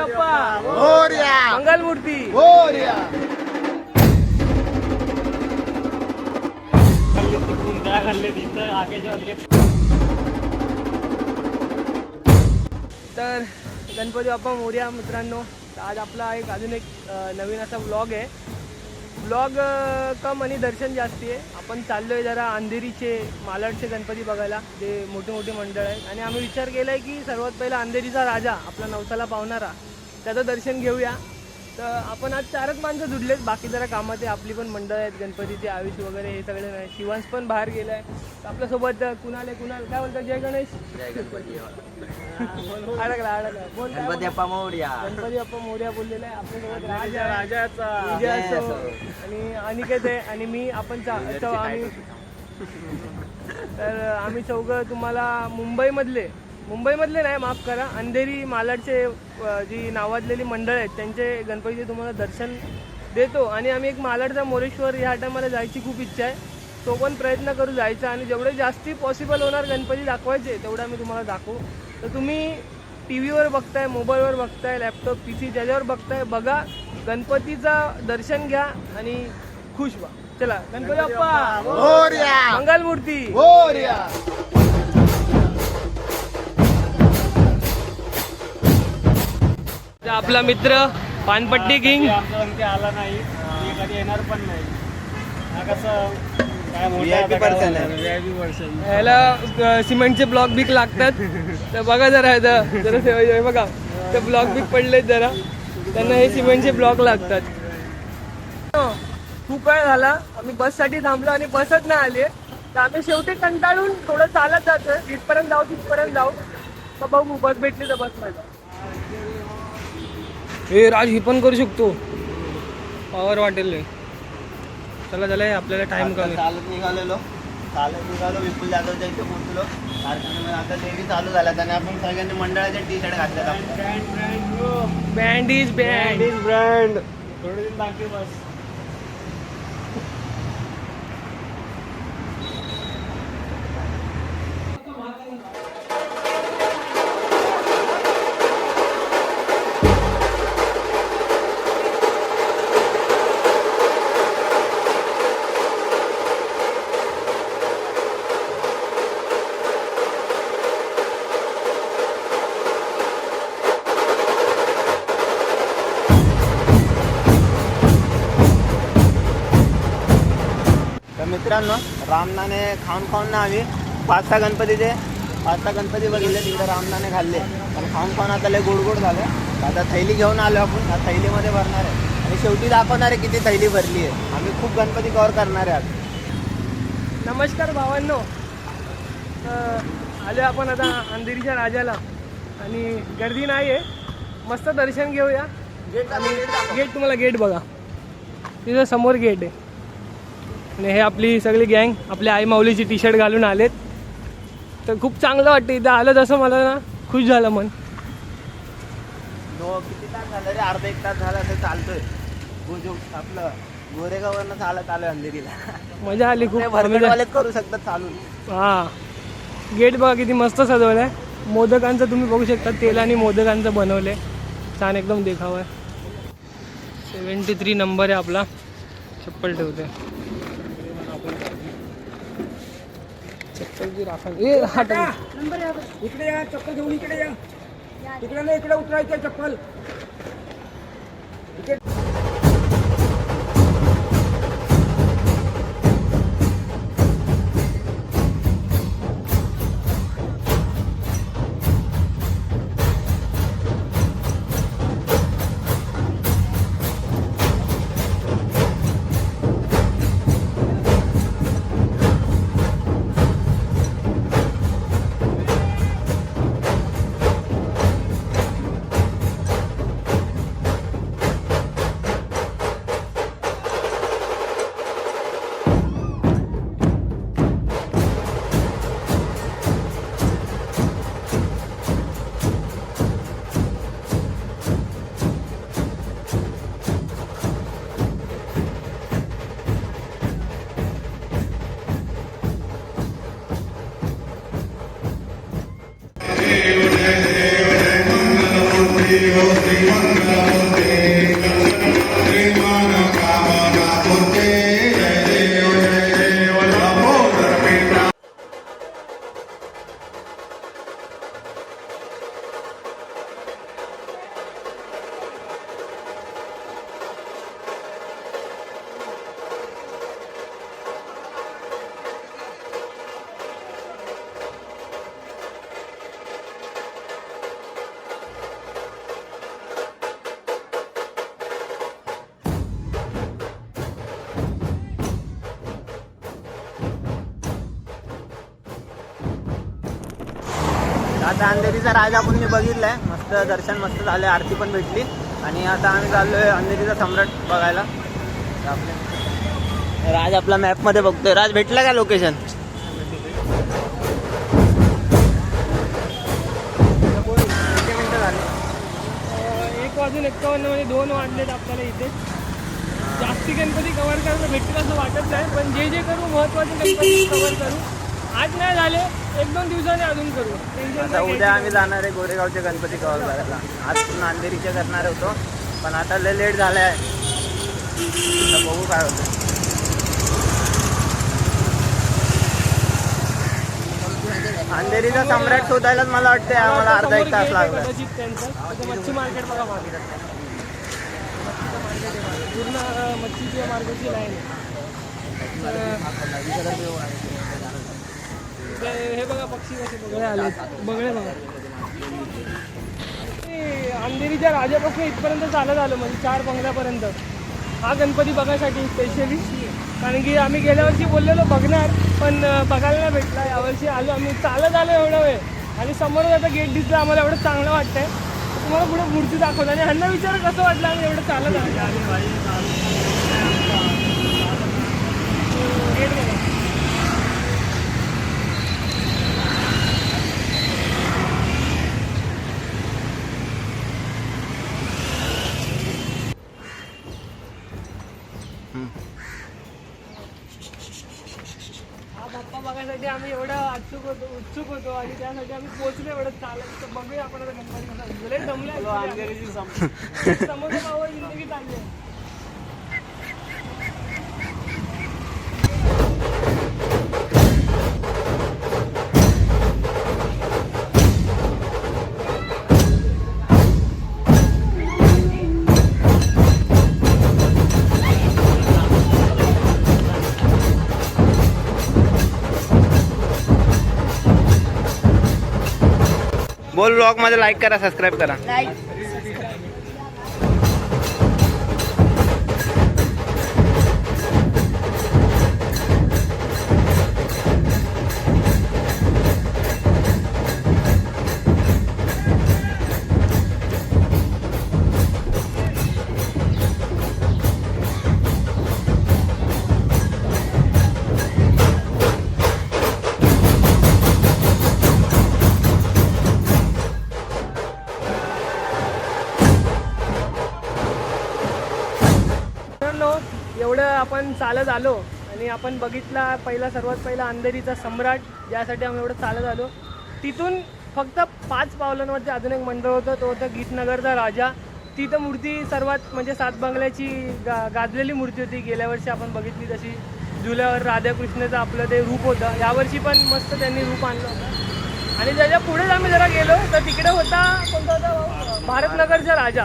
बाप्पा. मोर्या. मंगलमूर्ती. मोर्या. तर गणपती बाप्पा मोर्या मित्रांनो तर आज आपला एक अजून एक नवीन असा ब्लॉग आहे. ब्लॉग कम आणि दर्शन जास्ती आहे. आपण चाललो आहे जरा अंधेरीचे मालाडचे गणपती बघायला जे मोठे मोठे मंडळ आहेत. आणि आम्ही विचार केला आहे की सर्वात पहिला अंधेरीचा राजा आपला नवसाला पावणारा त्याचं दर्शन घेऊया. तर आपण आज चारच माणसं जुडलेत बाकी जरा कामात आहे आपली पण मंडळ आहेत गणपतीचे आयुष वगैरे हे सगळे नाही. शिवांश पण बाहेर गेला आहे तर आपल्यासोबत कुणाल आहे कुणाल? काय बोलतात जय गणेश? अडकला अडकला. बोल काय गणपती बाप्पा मोर्या. गणपती बाप्पा मोर्या बोललेला आहे. आपल्यासोबत राज राजाचा. विजय असो. आणि अनिकेत आहे. आणि मी आपण चा- चौ- आम्ही तर आम्ही चौघं तुम्हाला मुंबईमधले मुंबईमधले नाही माफ करा. अंधेरी मालाडचे जी नावाजलेली मंडळ आहेत त्यांचे गणपतीचे तुम्हाला दर्शन देतो. आणि आम्ही एक मालाडचा मोरेश्वर ह्या टायमाला जायची खूप इच्छा आहे. तो पण प्रयत्न करू जायचा आणि जेवढे जास्ती पॉसिबल होणार गणपती दाखवायचे तेवढं आम्ही तुम्हाला दाखवू. तर तुम्ही टी व्हीवर बघताय मोबाईलवर बघताय लॅपटॉप पी सी ज्याच्यावर बघताय बघा. गणपतीचा दर्शन घ्या आणि खुश व्हा. चला गणपती बाप्पा! मंगलमूर्ती! आपला मित्र पानपट्टी किंग. आला नाही. कधी येणार पण नाही. हा सिमेंटचे ब्लॉक बिक लागतात. तर बघा जरा जरा सेवा बघा. ते ब्लॉक बिक पडलेत जरा. त्यांना हे सिमेंटचे ब्लॉक लागतात. हो, खूप वेळ झाला. आम्ही बससाठी थांबलो आणि बसच नाही आली. तर आम्ही शेवटी कंटाळून थोडं चालत जातोय. तिथपर्यंत जाऊ तिथपर्यंत जाऊ. मग बघू बस भेटली तर बसमध्ये हे राज ही पण करू शकतो. पॉवर वाटेल रे. चला चला हे आपल्याला टाइम कमी. चालत निघालेलो. चालत निघालो विपुल जाधवच्या इथे पोहोचलो. कारखान्यामध्ये आता देवी चालू झाल्या आणि आपण सगळ्यांनी मंडळाचे टी शर्ट घातले बँड इज बँड ब्रँड थोडे दिन बाकी बस. रामनाने खाऊन खाऊन ना आम्ही पाच सहा गणपतीचे पाच सहा गणपती बघितले तिकडे रामनाने खाल्ले. पण खाऊन खाऊन आता लय गोड गोड झालं. आता थैली घेऊन आलो आपण. त्या थैलीमध्ये भरणार आहे. आणि शेवटी दाखवणार आहे किती थैली भरली आहे. आम्ही खूप गणपती कव्हर करणार आहे आज. नमस्कार भावांनो. आलो आपण आता अंधेरीच्या राजाला. आणि गर्दी नाही आहे. मस्त दर्शन घेऊया. गेट तुम्हाला गेट बघा. तिथं समोर गेट आहे. आणि हे आपली सगळी गँग आपल्या आई माऊलीची टी शर्ट घालून आलेत. तर खूप चांगलं वाटतं इथं आलं तसं मला ना खुश झालं मन. किती तास झालं रे? अर्धा एक तास झाला तर चालतोय. आपलं गोरेगाववरनं चालत आलोय अंधेरीला. मजा आली खूप. भरगडवालेच करू शकतात चालून. हा. गेट बघा किती मस्त सजवलं आहे मोदकांचं तुम्ही बघू शकता तेलाने मोदकांचं बनवलं छान एकदम देखावा आहे. सेवन्टी थ्री नंबर आहे आपला. चप्पल ठेवते चप्पल जी राखा ए हा नंबर इकडे या चप्पल घेऊन इकडे या. इकडे नाही इकडे उतरायचं चप्पल. अंधेरीचा राज आपण मी बघितलाय. मस्त दर्शन मस्त झाले आरती पण भेटली. आणि आता आम्ही चाललोय अंधेरीचा सम्राट बघायला. राज आपला मॅपमध्ये बघतोय. राज भेटला का लोकेशन किती मिनिटं झाली. एक वाजून एक्कावन्न म्हणजे दोन वाजलेत आपल्याला इथे. जास्ती गणपती कव्हर करायला भेटतील असं वाटत नाही पण जे जे करू महत्त्वाचे गणपती कव्हर करू. आज नाही झाले एक दोन दिवसाने अजून करू. आता उद्या. आम्ही जाणार आहे गोरेगावचे गणपती कव्हर करायला आज अंधेरीचे करणार होतो पण आता लय लेट झालाय. आता बघू काय होतं. अंधेरीचा सम्राट शोधायलाच मला वाटतं आम्हाला अर्धा एक तास लागला. आहे मच्छी मार्केट बघा मागे. पूर्ण मच्छीच्या मार्केटची लाईन हे बघा पक्षी कसे बगळे आले बघा. ते अंधेरीच्या राजापासून इथपर्यंत चालत आलो म्हणजे चार बंगल्यापर्यंत. हा गणपती बघायसाठी स्पेशली कारण की आम्ही गेल्या वर्षी बोललेलो बघणार पण बघायला नाही भेटला. यावर्षी आलो आम्ही. चालत आलो एवढा वेळ. आणि समोरच आता गेट दिसलं. आम्हाला एवढं चांगलं वाटतंय. तुम्हाला पुढे मूर्ती दाखवतो. आणि ह्यांना विचार कसं वाटलं आम्ही एवढं चालत आलो गेट बघा हा बाप्पा बघायसाठी आम्ही एवढं उत्सुक होतो उत्सुक होतो आणि त्यासाठी आम्ही पोहोचलो एवढं चालत. तर बघूया आपण आता गणपती कसा पाव जिंदगी चालली आहे. बोल ब्लॉगमध्ये लाईक करा सबस्क्राईब करा. आपण चालत आलो आणि आपण बघितला पहिला सर्वात पहिला अंधेरीचा सम्राट ज्यासाठी आम्ही एवढं चालत आलो. तिथून फक्त पाच पावलांवरती अजून एक मंडळ होतं तो होतं गीतनगरचा राजा. तिथं मूर्ती सर्वात म्हणजे सात बंगल्याची गा गाजलेली मूर्ती होती. गेल्या वर्षी आपण बघितली तशी. झुल्यावर राधाकृष्णाचं आपलं ते रूप होतं. यावर्षी पण मस्त त्यांनी रूप आणलं होतं. आणि त्याच्या पुढेच आम्ही जरा गेलो तर तिकडे होता कोणता होता? भारतनगरचा राजा.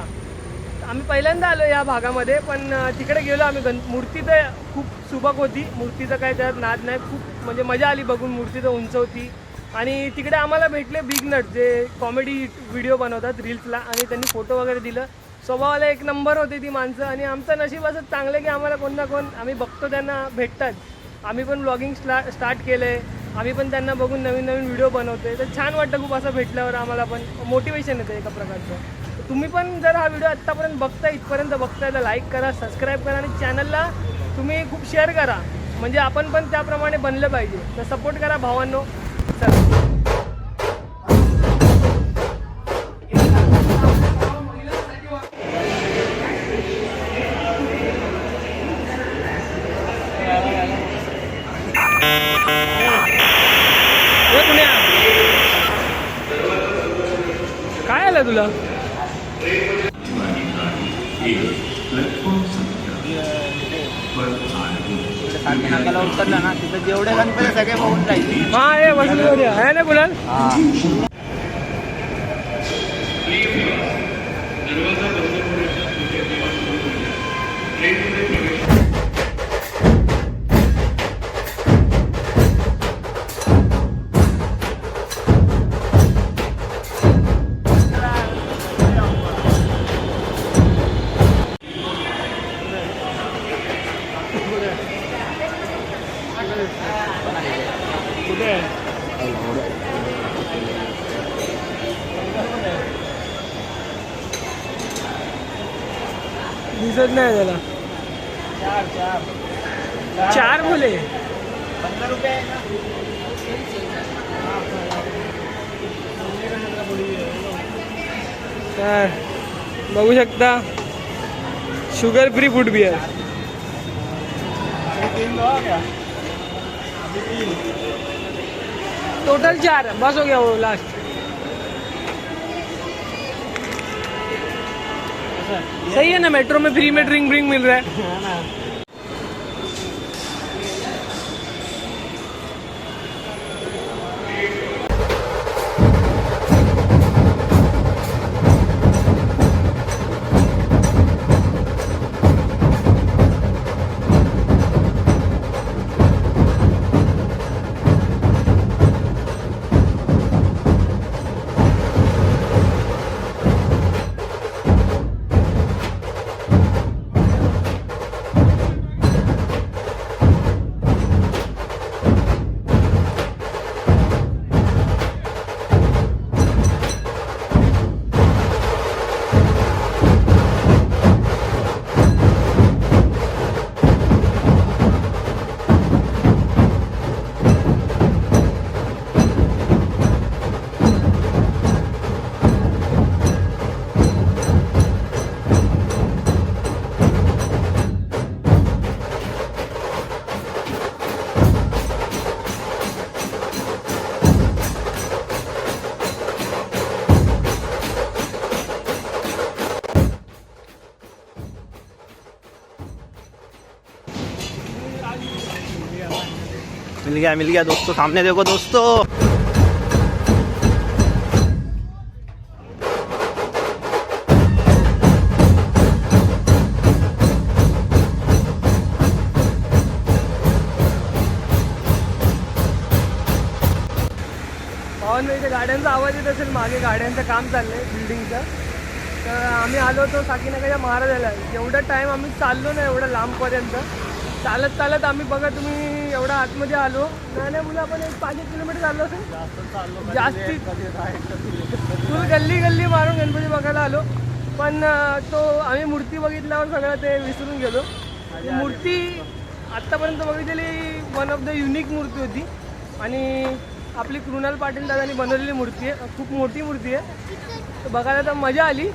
आम्ही पहिल्यांदा आलो या भागामध्ये पण तिकडे गेलो आम्ही गण मूर्ती तर खूप सुबक होती. मूर्तीचं काय त्यात नाद नाही. खूप म्हणजे मजा आली बघून मूर्ती तर उंच होती आणि तिकडे आम्हाला भेटले बिग नट जे कॉमेडी व्हिडिओ बनवतात रील्सला आणि त्यांनी फोटो वगैरे दिलं. स्वभावाला एक नंबर होती ती माणसं. आणि आमचं नशीब असं चांगलं की आम्हाला कोण ना कोण आम्ही बघतो त्यांना भेटतात. आम्ही पण ब्लॉगिंग स्टा स्टार्ट केलं आहे आम्ही पण त्यांना बघून नवीन नवीन व्हिडिओ बनवतोय. तर छान वाटतं खूप असं भेटल्यावर आम्हाला पण. मोटिवेशन येतं एका प्रकारचं. तुम्ही पण जर हा व्हिडिओ आत्तापर्यंत बघताय इथपर्यंत बघताय तर लाईक करा सबस्क्राईब करा आणि चॅनलला तुम्ही खूप शेअर करा. म्हणजे आपण पण त्याप्रमाणे बनलं पाहिजे. तर सपोर्ट करा भावांनो. चला. काय आलं तुला? उतरलं ना तिथं जेवढे गणपती सगळे बघून जायचे हा हे वसुली आहे ना कुणाल? दिसत नाही त्याला चार चार। चार मुले पंधरा रुपये आहे ना? तर बघू शकता. शुगर फ्री फूड बिअर तीन दो क्या अभी तीन टोटल चार. बस हो गया वो लास्ट सही है ना मेट्रो में फ्री में ड्रिंक व्रिंक मिल रहा है मिल गया मिल गया दोस्तों सामने देखो दोस्तों। गाड्यांचा आवाज येत असेल मागे गाड्यांचं काम चाललंय बिल्डिंगचं तर आम्ही आलो होतो साकीनगरच्या महाराजाला. एवढा टाईम आम्ही चाललो ना एवढं लांबपर्यंत. चालत चालत आम्ही बघा तुम्ही एवढा आतमध्ये आलो. नाही नाही मुलं आपण एक पाच एक किलोमीटर चाललो असेल. जास्त चाललो कधी जास्ती- late, कधी right, कधी late. फुल गल्ली गल्ली मारून गणपती बघायला आलो. पण तो आम्ही मूर्ती बघितल्यावर सगळं ते विसरून गेलो. मूर्ती आत्तापर्यंत बघितलेली वन ऑफ द युनिक मूर्ती होती. आणि आपली कृणाल पाटील दादांनी बनवलेली मूर्ती आहे. खूप मोठी मूर्ती आहे. तर बघायला तर मजा आली.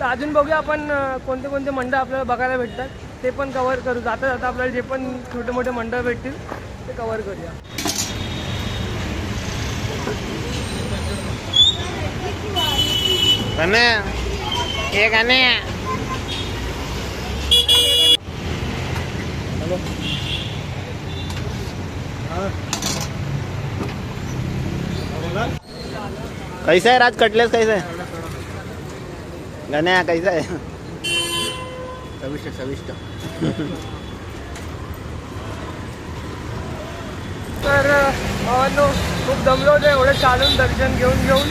तर अजून बघूया आपण कोणते कोणते मंडळ आपल्याला बघायला भेटतात. ते पण कवर करू. जाता जाता आपल्याला जे पण छोटे मोठे मंडळ भेटतील ते कवर करूया. कैसा है राज? कटलेस कैसा है? गण्या कैसा है? चविष्ट चविष्ट तर भावांनो खूप दमलो होतो एवढं चालून दर्शन घेऊन घेऊन.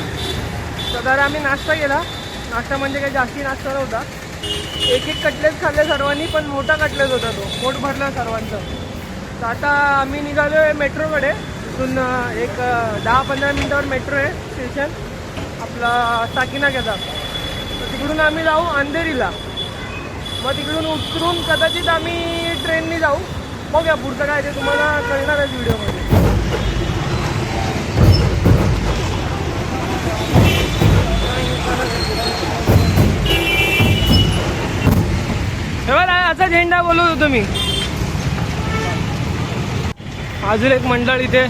तर आम्ही नाश्ता केला. नाश्ता म्हणजे काही जास्ती नाश्ता नव्हता. एक एक कटलेट खाल्ले सर्वांनी पण मोठा कटलेट होता तो. पोट भरला सर्वांचं. तर आता आम्ही निघालो आहे मेट्रोकडे. इथून एक दहा पंधरा मिनटावर मेट्रो आहे स्टेशन. आपला साकीनाक्याचा तर तिकडून आम्ही जाऊ अंधेरीला. मग तिकडून उतरून कदाचित आम्ही ट्रेननी जाऊ. बघूया पुढचं काय ते तुम्हाला कळणारच व्हिडिओमध्ये. असा झेंडा बोलत होतो मी अजून एक मंडळ इथे.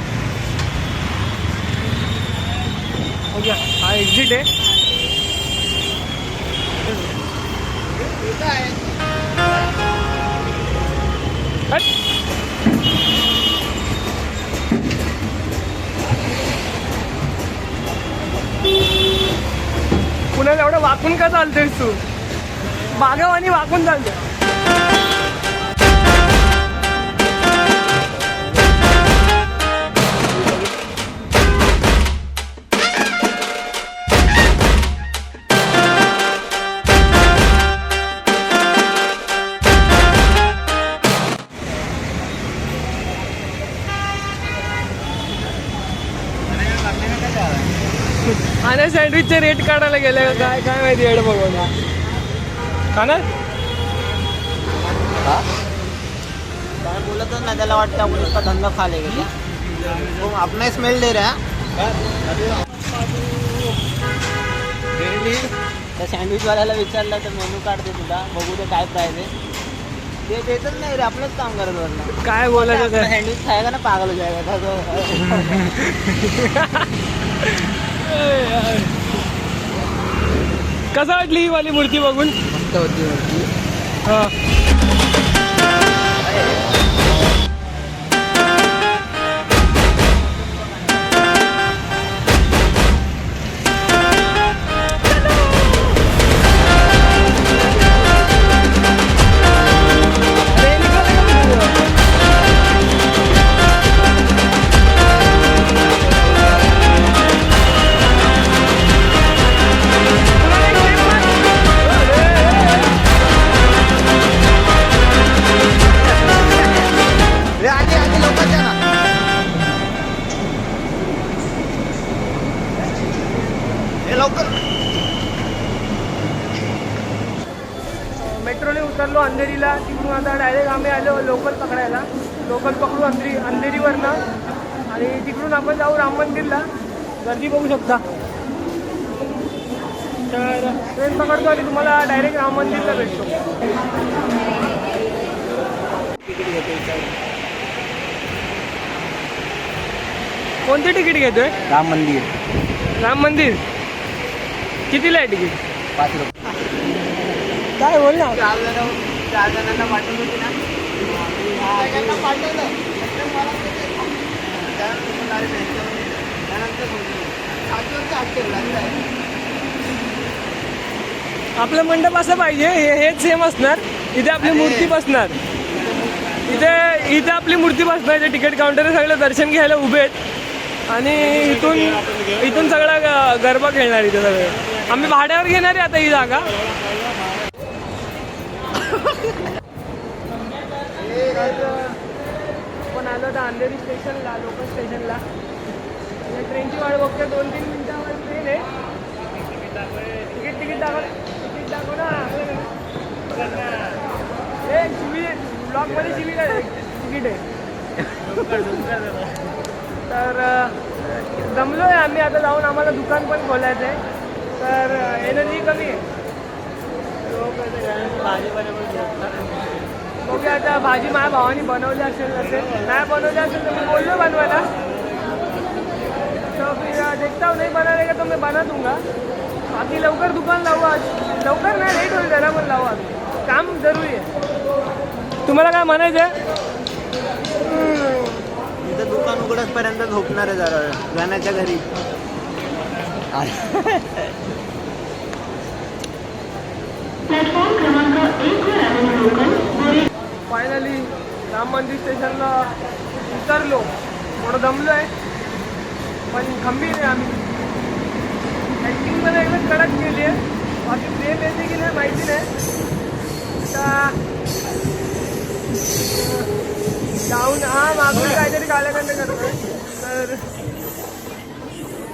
हा एक्झिट आहे. पुण्याला एवढं वाकून का चालतोय तू? बागावानी वाकून चालतोय. सँडविचचे रेट काढायला गेले का? काय काय माहिती एवढं बघून. खाणार काय बोलतच नाही त्याला वाटतं आपण इसका धंदा खा लेगे क्या वो अपना स्मेल दे रहा त्या सँडविच वाल्याला विचारलं तर मेनू काढते तुला. बघू दे काय प्राईस आहे. ते देतच नाही रे आपलंच काम करत वरनं. काय बोलायचं ते? सँडविच खायगा ना पागल हो जाएगा कसं वाटली ही वाली मूर्ती बघून होती होती हा. उतरलो अंधेरीला तिकडून आता डायरेक्ट आम्ही आलो लोकल पकडायला. लोकल पकडू अंधेरी अंधेरीवरनं. आणि तिकडून आपण जाऊ राम मंदिरला. गर्दी बघू शकता. तर ट्रेन पकडतो आणि तुम्हाला डायरेक्ट राम मंदिरला भेटतो. कोणते तिकीट घेतोय? राम मंदिर. राम मंदिर. कितीला आहे तिकीट? पाच रुपये. काय बोल ना चार जण चार जणांना पाठवली होती पाठवलं. आपलं मंडप असं पाहिजे हे हेच सेम असणार. इथे आपली. मूर्ती बसणार. इथे इथे आपली मूर्ती बसणार इथे तिकीट काउंटर सगळं दर्शन घ्यायला उभे आहेत. आणि इथून इथून सगळा ग- गरबा खेळणार इथे सगळे. आम्ही भाड्यावर घेणार आहे आता ही जागा. आपण आलो तर अंधेरी स्टेशनला लोकल स्टेशनला. आणि ट्रेनची वाट बघते दोन तीन मिनिटावर ट्रेन आहे. तिकीट तिकीट दाखव तिकीट दाखव ना. ए शिवी ब्लॉकमध्ये शिवी काय? तिकीट आहे. तर जमलो आहे आम्ही आता जाऊन आम्हाला दुकान पण खोलायचं आहे तर एनर्जी कमी आहे. बघूया आता भाजी माझ्या भावाने बनवली असेल नसेल नाही बनवली असेल तर मी बोललो बनवायला. तो फिर देखता हूँ नहीं बना रहेगा तो मैं बना दूंगा बाकी लवकर दुकान लावू आज. लवकर नाही लेट होईल जरा पण लावू आज. काम जरुरी आहे. तुम्हाला काय म्हणायचं आहे इथं दुकान उघडसपर्यंत झोपणार आहे जरा. गाण्याच्या घरी. फायनली राम मंदिर स्टेशनला उतरलो. थोडं दमलो आहे पण खंबीर आहे आम्ही. ॲक्टिंगमध्ये एकदम कडक केली आहे बाकी प्रेम येते की नाही माहिती नाही. आता जाऊन हा मागून काहीतरी काल्याकंड करतोय. तर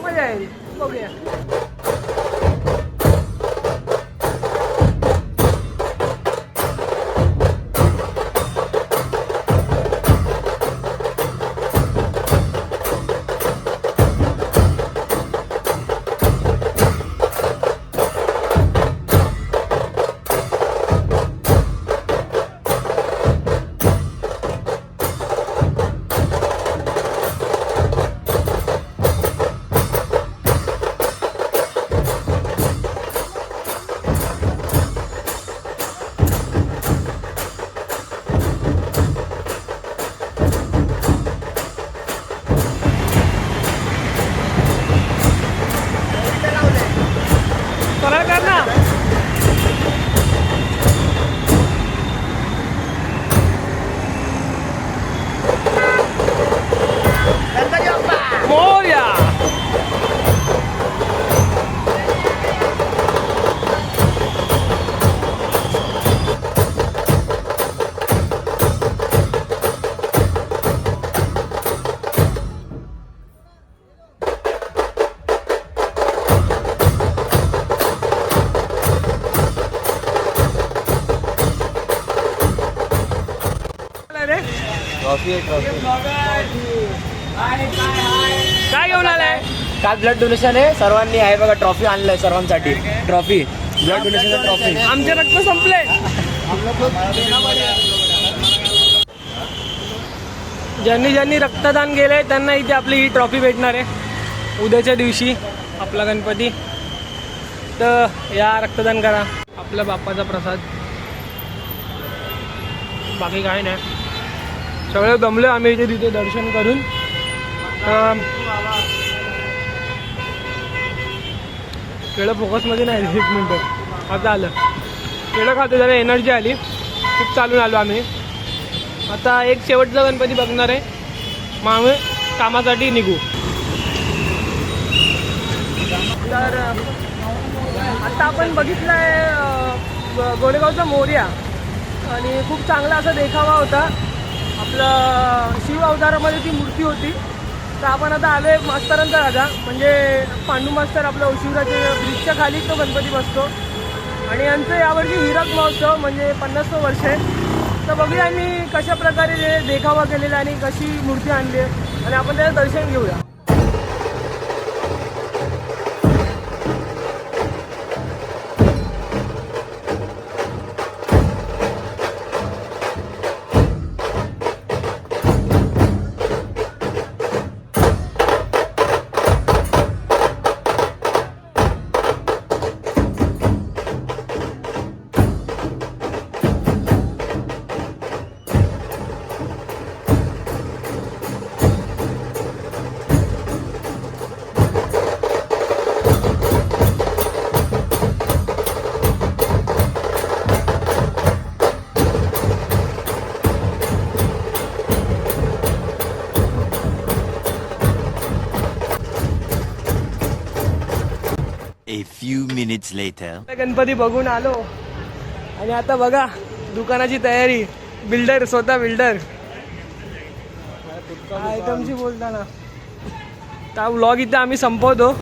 मजा येईल. बघूया. काय घेऊन आलाय? काल ब्लड डोनेशन आहे. सर्वांनी आहे बघा ट्रॉफी आणलंय सर्वांसाठी. ट्रॉफी. ब्लड डोनेशन ट्रॉफी आमचे रक्त संपले. ज्यांनी ज्यांनी रक्तदान केलंय त्यांना इथे आपली ही ट्रॉफी भेटणार आहे. उद्याच्या दिवशी आपला गणपती. तर या रक्तदान करा. आपल्या बाप्पाचा प्रसाद. बाकी काही नाही. सगळे दमले आम्ही इथे तिथे दर्शन करून. केळं फोकसमध्ये नाही एक मिनटं. आता आलं केळं खातो जरा एनर्जी आली. खूप चालून आलो आम्ही. आता एक शेवटचा गणपती बघणार आहे. मग आम्ही कामासाठी निघू. तर आता आपण बघितलं आहे गोरेगावचा मोर्या. आणि खूप चांगला असा देखावा होता. आपलं शिव अवतारामध्ये ती मूर्ती होती. तर आपण आता आलो आहे मास्तरांचा राजा. म्हणजे पांडू मास्तर आपलं शिवराच्या ब्रिजच्या खाली तो गणपती बसतो. आणि यांचं यावर्षी हिरक महोत्सव म्हणजे पन्नासवं वर्ष आहे. तर बघूया आम्ही कशा प्रकारे ते देखावा केलेला आणि कशी मूर्ती आणली आहे. आणि आपण त्याचं दर्शन घेऊया. A few minutes later. Ganpati बघून आलो. आणि आता बघा दुकानाची तयारी. बिल्डर स्वतः बिल्डर. आयटमची बोलताना. त्या व्लॉग इथं आम्ही संपवतो.